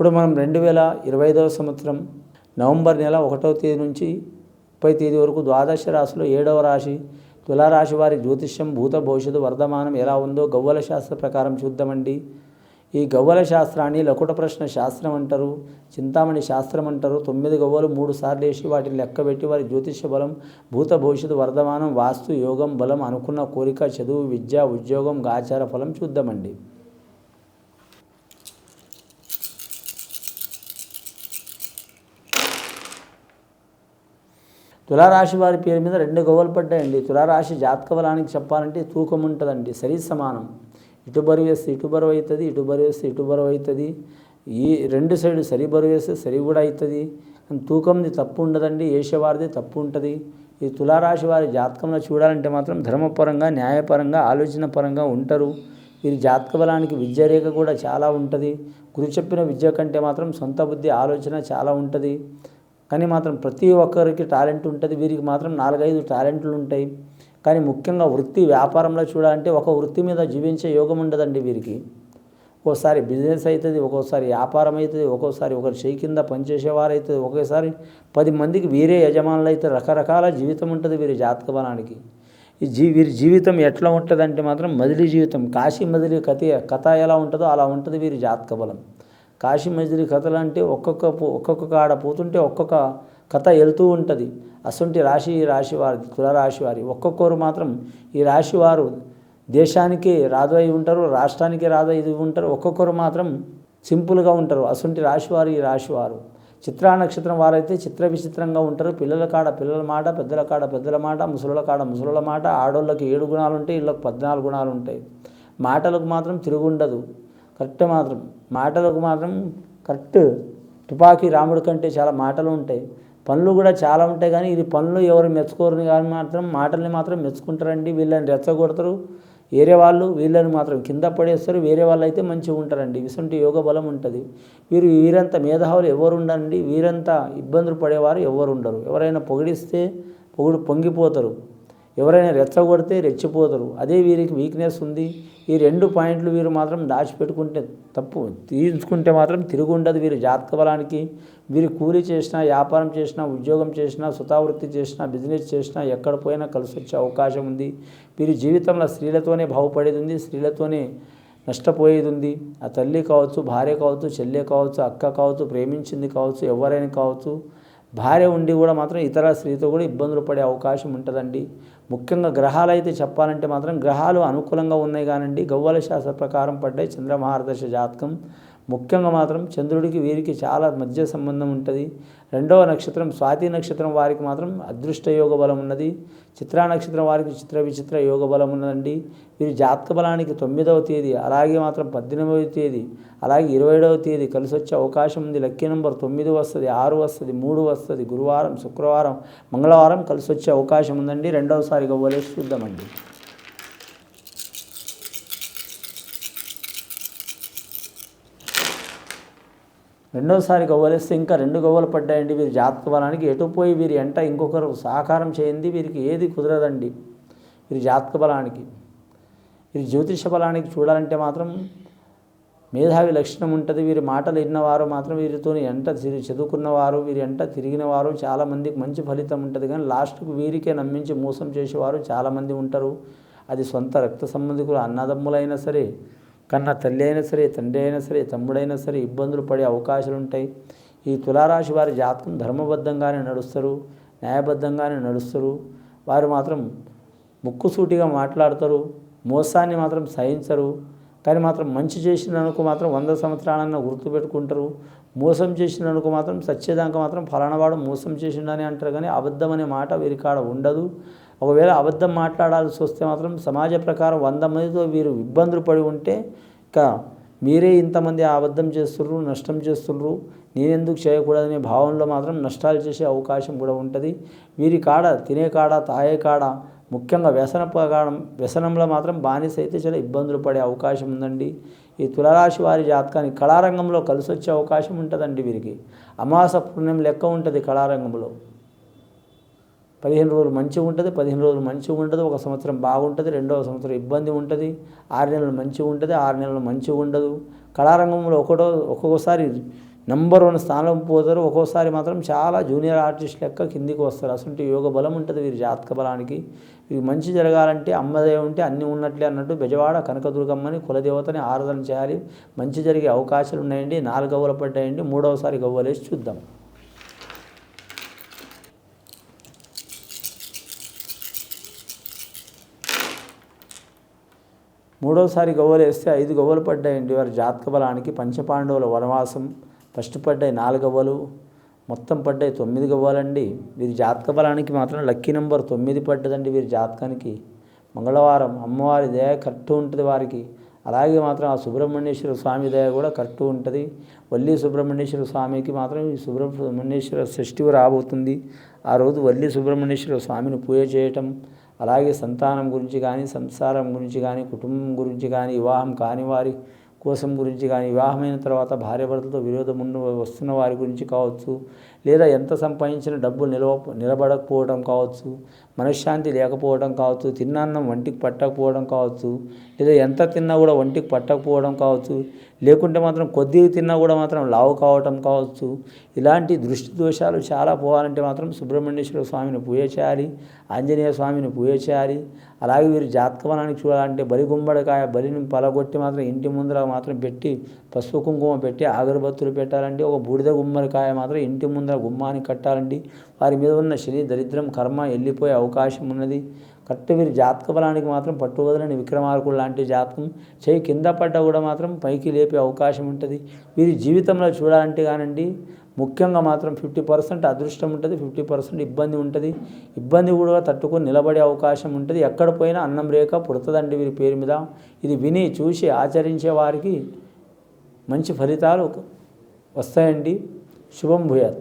ఇప్పుడు మనం రెండు వేల ఇరవై ఐదవ సంవత్సరం నవంబర్ నెల ఒకటవ తేదీ నుంచి ముప్పై తేదీ వరకు ద్వాదశ రాశిలో ఏడవ రాశి తులారాశి వారి జ్యోతిష్యం భూత భవిష్యత్తు వర్ధమానం ఎలా ఉందో గవ్వల శాస్త్ర ప్రకారం చూద్దామండి. ఈ గవ్వల శాస్త్రాన్ని లకుట ప్రశ్న శాస్త్రం అంటారు చింతామణి శాస్త్రం అంటారు. తొమ్మిది గవ్వలు మూడు సార్లు వేసి వాటిని లెక్కబెట్టి వారి జ్యోతిష్య బలం భూత భవిష్యత్తు వర్ధమానం వాస్తు యోగం బలం అనుకున్న కోరిక చదువు విద్య ఉద్యోగం గాచార ఫలం చూద్దామండి. తులారాశి వారి పేరు మీద రెండు గవ్వలు పడ్డాయండి. తులారాశి జాతక బలానికి చెప్పాలంటే తూకం ఉంటుందండి. సరి సమానం. ఇటు బరువు వేస్తే ఇటు బరువు అవుతుంది ఇటు బరువు వేస్తే ఇటు బరువు అవుతుంది. ఈ రెండు సైడు సరి బరువు వేస్తే సరి కూడా అవుతుంది. కానీ తూకంది తప్పు ఉండదండి. ఏషవారిది తప్పు ఉంటుంది. ఈ తులారాశి వారి జాతకంలో చూడాలంటే మాత్రం ధర్మపరంగా న్యాయపరంగా ఆలోచన పరంగా ఉంటారు. వీరి జాతక బలానికి విద్యారేఖ కూడా చాలా ఉంటుంది. గురు చెప్పిన విద్య కంటే మాత్రం సొంత బుద్ధి ఆలోచన చాలా ఉంటుంది. కానీ మాత్రం ప్రతి ఒక్కరికి టాలెంట్ ఉంటుంది. వీరికి మాత్రం నాలుగైదు టాలెంట్లు ఉంటాయి. కానీ ముఖ్యంగా వృత్తి వ్యాపారంలో చూడాలంటే ఒక వృత్తి మీద జీవించే యోగం ఉండదండి వీరికి. ఒక్కోసారి బిజినెస్ అవుతుంది ఒక్కోసారి వ్యాపారం అవుతుంది ఒక్కోసారి ఒకరి చేయి కింద పనిచేసేవారు అవుతుంది ఒకేసారి పది మందికి వీరే యజమానులు అయితే రకరకాల జీవితం ఉంటుంది వీరి జాతక బలానికి ఈ జీ వీరి జీవితం ఎట్లా ఉంటుందంటే మాత్రం మదిలీ జీవితం కాశీ మదిలీ కథ కథ ఎలా ఉంటుందో అలా ఉంటుంది వీరి జాతక బలం కాశీ మజిలీ కథలు అంటే ఒక్కొక్క ఒక్కొక్క కాడ పోతుంటే ఒక్కొక్క కథ వెళ్తూ ఉంటుంది. అసొంటి రాశి ఈ రాశి వారి తులరాశి వారి ఒక్కొక్కరు మాత్రం ఈ రాశి వారు దేశానికి రాజు అయి ఉంటారు రాష్ట్రానికి రాజు అయి ఉంటారు ఒక్కొక్కరు మాత్రం సింపుల్గా ఉంటారు. అసొంటి రాశి వారు ఈ రాశివారు చిత్రా నక్షత్రం వారైతే చిత్ర విచిత్రంగా ఉంటారు. పిల్లల కాడ పిల్లల మాట పెద్దల కాడ పెద్దల మాట ముసలుల కాడ ముసలుల మాట ఆడోళ్ళకి ఏడు గుణాలు ఉంటాయి వీళ్ళకి పద్నాలుగు గుణాలు ఉంటాయి మాటలకు మాత్రం తిరుగుండదు. కరెక్ట్ మాత్రం. మాటలకు మాత్రం కరెక్ట్. తుపాకీ రాముడి కంటే చాలా మాటలు ఉంటాయి. పనులు కూడా చాలా ఉంటాయి కానీ ఇది పనులు ఎవరు మెచ్చుకోరు కానీ మాత్రం మాటల్ని మాత్రం మెచ్చుకుంటారండి. వీళ్ళని రెచ్చగొడతారు. వేరే వాళ్ళు వీళ్ళని మాత్రం కింద పడేస్తారు. వేరే వాళ్ళు అయితే మంచిగా ఉంటారండి. ఇటువంటి యోగ బలం ఉంటుంది. వీరు వీరంత మేధావులు ఎవరు ఉండండి. వీరంతా ఇబ్బందులు పడేవారు ఎవరు ఉండరు. ఎవరైనా పొగిడిస్తే పొగుడు పొంగిపోతారు. ఎవరైనా రెచ్చగొడితే రెచ్చిపోతారు. అదే వీరికి వీక్నెస్ ఉంది. ఈ రెండు పాయింట్లు వీరు మాత్రం దాచిపెట్టుకుంటే తప్పు. తీర్చుకుంటే మాత్రం తిరుగు ఉండదు వీరి జాతక బలానికి. వీరు కూలి చేసినా వ్యాపారం చేసినా ఉద్యోగం చేసినా సుతావృత్తి చేసినా బిజినెస్ చేసినా ఎక్కడ పోయినా కలిసి వచ్చే అవకాశం ఉంది. వీరి జీవితంలో స్త్రీలతోనే బాగుపడేది ఉంది స్త్రీలతోనే నష్టపోయేది ఉంది. ఆ తల్లి కావచ్చు భార్య కావచ్చు చెల్లె కావచ్చు అక్క కావచ్చు ప్రేమించింది కావచ్చు ఎవరైనా కావచ్చు భార్య ఉండి కూడా మాత్రం ఇతర స్త్రీతో కూడా ఇబ్బందులు పడే అవకాశం ఉంటుందండి. ముఖ్యంగా గ్రహాలు అయితే చెప్పాలంటే మాత్రం గ్రహాలు అనుకూలంగా ఉన్నాయి కానండి. గవ్వల శాస్త్ర ప్రకారం పడ్డాయి చంద్రమహారదశ జాతకం. ముఖ్యంగా మాత్రం చంద్రుడికి వీరికి చాలా మధ్య సంబంధం ఉంటుంది. రెండవ నక్షత్రం స్వాతి నక్షత్రం వారికి మాత్రం అదృష్ట యోగ బలం ఉన్నది. చిత్రా నక్షత్రం వారికి చిత్ర విచిత్ర యోగ బలం ఉన్నదండి. వీరి జాతక బలానికి తొమ్మిదవ తేదీ అలాగే మాత్రం పద్దెనిమిదవ తేదీ అలాగే ఇరవై ఏడవ తేదీ కలిసి వచ్చే అవకాశం ఉంది. లక్కీ నెంబర్ తొమ్మిది వస్తుంది ఆరు వస్తుంది మూడు వస్తుంది గురువారం శుక్రవారం మంగళవారం కలిసి వచ్చే అవకాశం ఉందండి. రెండవసారిగా గవ్వలేసి చూద్దామండి. రెండోసారి గవ్వలేస్తే ఇంకా రెండు గవ్వలు పడ్డాయండి వీరి జాతక బలానికి ఎటు పోయి వీరి ఎంట ఇంకొకరు సహకారం చేయండి వీరికి ఏది కుదరదండి వీరి జాతక బలానికి వీరి జ్యోతిష బలానికి చూడాలంటే మాత్రం మేధావి లక్షణం ఉంటుంది. వీరి మాటలు విన్నవారు మాత్రం వీరితో ఎంట చదువుకున్నవారు వీరి ఎంట తిరిగినవారు చాలామందికి మంచి ఫలితం ఉంటుంది. కానీ లాస్ట్కు వీరికే నమ్మించి మోసం చేసేవారు చాలామంది ఉంటారు. అది సొంత రక్త సంబంధికులు అన్నదమ్ములైనా సరే కన్న తల్లి అయినా సరే తండ్రి అయినా సరే తమ్ముడైనా సరే ఇబ్బందులు పడే అవకాశాలు ఉంటాయి. ఈ తులారాశి వారి జాతకం ధర్మబద్ధంగానే నడుస్తారు న్యాయబద్ధంగానే నడుస్తారు. వారు మాత్రం ముక్కుసూటిగా మాట్లాడతారు మోసాన్ని మాత్రం సహించరు. కానీ మాత్రం మంచి చేసినందుకు మాత్రం వంద సంవత్సరాలన్నా గుర్తుపెట్టుకుంటారు. మోసం చేసినందుకు మాత్రం సత్యదాంక మాత్రం ఫలానవాడు మోసం చేసిండని అంటారు. కానీ అబద్ధం అనే మాట వీరికాడ ఉండదు. ఒకవేళ అబద్ధం మాట్లాడాల్సి వస్తే మాత్రం సమాజ ప్రకారం వంద మందితో వీరు ఇబ్బందులు పడి ఉంటే ఇక మీరే ఇంతమంది అబద్ధం చేస్తుర్రు నష్టం చేస్తుర్రు నేనెందుకు చేయకూడదనే భావనలో మాత్రం నష్టాలు చేసే అవకాశం కూడా ఉంటుంది. వీరి కాడ తినే కాడ తాగే కాడ ముఖ్యంగా వ్యసన ప్రకారం వ్యసనంలో మాత్రం బానిస అయితే చాలా ఇబ్బందులు పడే అవకాశం ఉందండి. ఈ తులరాశి వారి జాతకానికి కళారంగంలో కలిసి వచ్చే అవకాశం ఉంటుందండి వీరికి. అమాస పుణ్యం లెక్క ఉంటుంది కళారంగంలో. పదిహేను రోజులు మంచిగా ఉంటుంది పదిహేను రోజులు మంచిగా ఉంటుంది ఒక సంవత్సరం బాగుంటుంది రెండవ సంవత్సరం ఇబ్బంది ఉంటుంది ఆరు నెలలు మంచిగా ఉంటుంది ఆరు నెలలు మంచిగా ఉండదు. కళారంగంలో ఒకటో ఒక్కొక్కసారి నంబర్ వన్ స్థానం పోతారు ఒక్కోసారి మాత్రం చాలా జూనియర్ ఆర్టిస్ట్ లెక్క కిందికి వస్తారు. అసలు యోగ బలం ఉంటుంది వీరి జాతక బలానికి. వీరికి మంచి జరగాలంటే అమ్మదే ఉంటే అన్నీ ఉన్నట్లే అన్నట్టు బెజవాడ కనకదుర్గమ్మని కులదేవతని ఆరాధన చేయాలి. మంచి జరిగే అవకాశాలు ఉన్నాయండి నాలుగు గవ్వలు పడ్డాయండి మూడవసారి గవ్వలేసి చూద్దాం. మూడోసారి గవ్వలు వేస్తే ఐదు గవ్వలు పడ్డాయండి వారి జాతక బలానికి పంచపాండవుల వనవాసం ఫస్ట్ పడ్డాయి నాలుగు గవ్వలు మొత్తం పడ్డాయి తొమ్మిది గవ్వాలండి. వీరి జాతక బలానికి మాత్రం లక్కీ నెంబర్ తొమ్మిది పడ్డదండి వీరి జాతకానికి. మంగళవారం అమ్మవారి దయ కరెక్ట్ ఉంటుంది వారికి. అలాగే మాత్రం ఆ సుబ్రహ్మణ్యేశ్వర స్వామి దయ కూడా కరెక్ట్ ఉంటుంది. వల్లి సుబ్రహ్మణ్యేశ్వర స్వామికి మాత్రం ఈ సుబ్రహ్మణ్యేశ్వర షష్ఠి రాబోతుంది. ఆ రోజు వల్లి సుబ్రహ్మణ్యేశ్వర స్వామిని పూజ చేయటం అలాగే సంతానం గురించి కానీ సంసారం గురించి కానీ కుటుంబం గురించి కానీ వివాహం కాని వారి కోసం గురించి కానీ వివాహమైన తర్వాత భార్యాభర్తలతో విరోధం ఉన్న వస్తున్న వారి గురించి కావచ్చు లేదా ఎంత సంపాదించిన డబ్బులు నిలవ నిలబడకపోవడం కావచ్చు మనశ్శాంతి లేకపోవడం కావచ్చు తిన్నాన్నం వంటికి పట్టకపోవడం కావచ్చు లేదా ఎంత తిన్నా కూడా వంటికి పట్టకపోవడం కావచ్చు లేకుంటే మాత్రం కొద్దిగా తిన్నా కూడా మాత్రం లావు కావటం కావచ్చు ఇలాంటి దృష్టి దోషాలు చాలా పోవాలంటే మాత్రం సుబ్రహ్మణ్యేశ్వర స్వామిని పూజ చేయాలి ఆంజనేయ స్వామిని పూజ చేయాలి అలాగే వీరు జాతకవనానికి చూడాలంటే బలి గుమ్మడికాయ బలిని పలగొట్టి మాత్రం ఇంటి ముందర మాత్రం పెట్టి పసుపు కుంకుమ పెట్టి అగరబత్తులు పెట్టాలండి ఒక బూడిద గుమ్మడికాయ మాత్రం ఇంటి ముందర గుమ్మానికి కట్టాలండి. వారి మీద ఉన్న శని దరిద్రం కర్మ వెళ్ళిపోయే అవకాశం ఉన్నది. కరెక్ట్ వీరి జాతక బలానికి మాత్రం పట్టువదలని విక్రమార్కుడు లాంటి జాతకం చేయి కింద పడ్డా కూడా మాత్రం పైకి లేపే అవకాశం ఉంటుంది. వీరి జీవితంలో చూడాలంటే కానండి ముఖ్యంగా మాత్రం ఫిఫ్టీ పర్సెంట్ అదృష్టం ఉంటుంది ఫిఫ్టీ పర్సెంట్ ఇబ్బంది ఉంటుంది. ఇబ్బంది కూడా తట్టుకొని నిలబడే అవకాశం ఉంటుంది. ఎక్కడ పోయినా అన్నం రేఖ పుడుతుందండి వీరి పేరు మీద. ఇది విని చూసి ఆచరించే వారికి మంచి ఫలితాలు వస్తాయండి. శుభం భూయాత్.